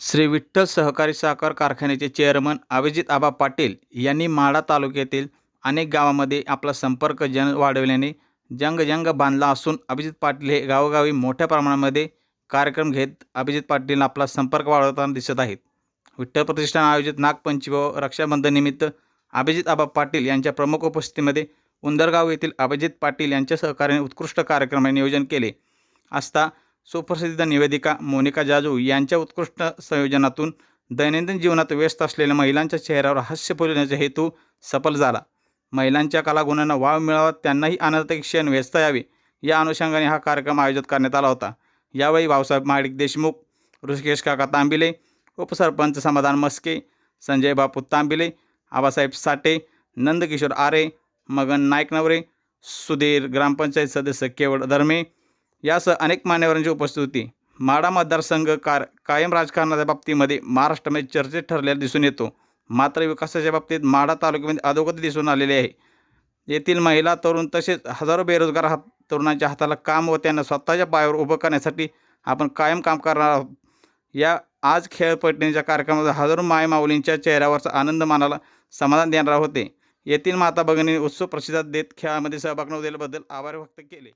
श्री विठ्ठल सहकारी साखर कारखान्याचे चेअरमन अभिजित आबा पाटील यांनी माढा तालुक्यातील अनेक गावामध्ये आपला संपर्क जन वाढवल्याने जंगजंग बांधला असून अभिजित पाटील हे गावोगावी मोठ्या प्रमाणामध्ये कार्यक्रम घेत अभिजित पाटील आपला संपर्क वाढवताना दिसत आहेत. विठ्ठल प्रतिष्ठान आयोजित नागपंचमी व रक्षाबंधननिमित्त अभिजित आबा पाटील यांच्या प्रमुख उपस्थितीमध्ये उंदरगाव येथील अभिजित पाटील यांच्या सहकार्याने उत्कृष्ट कार्यक्रमाचे नियोजन केले. असता सुप्रसिद्ध निवेदिका मोनिका जाजू यांच्या उत्कृष्ट संयोजनातून दैनंदिन जीवनात व्यस्त असलेल्या महिलांच्या चेहऱ्यावर हास्य फुलवण्याचा हेतू सफल झाला. महिलांच्या कलागुणांना वाव मिळावा त्यांनाही आनंदाचे क्षण व्यस्त यावे या अनुषंगाने हा कार्यक्रम आयोजित करण्यात आला होता. यावेळी भाऊसाहेब माडिक देशमुख ऋषिकेश काका तांबिले उपसरपंच समाधान मस्के संजय बापू तांबिले आबासाहेब साठे नंदकिशोर आरे मगन नाईकनवरे सुधीर ग्रामपंचायत सदस्य केवळ धर्मे यासह अनेक मान्यवरांची उपस्थिती. होती माडा मतदारसंघ कार कायम राजकारणाच्या बाबतीमध्ये महाराष्ट्रामध्ये चर्चेत ठरलेला दिसून येतो. मात्र विकासाच्या बाबतीत माडा तालुक्यामध्ये अधोगती दिसून आलेली आहे. येथील महिला तरुण तसेच हजारो बेरोजगार हात तरुणांच्या हाताला काम व त्यांना स्वतःच्या पायावर उभं करण्यासाठी आपण कायम काम करणार आहोत. या आज खेळपटणीच्या कार्यक्रमात हजारो मायमाऊलींच्या चेहऱ्यावरचा आनंद मानाला समाधान देणार होते. येथील माता भगिनी उत्सुक प्रसिद्धात देत खेळामध्ये सहभाग नोंदवल्याबद्दल आभार व्यक्त केले.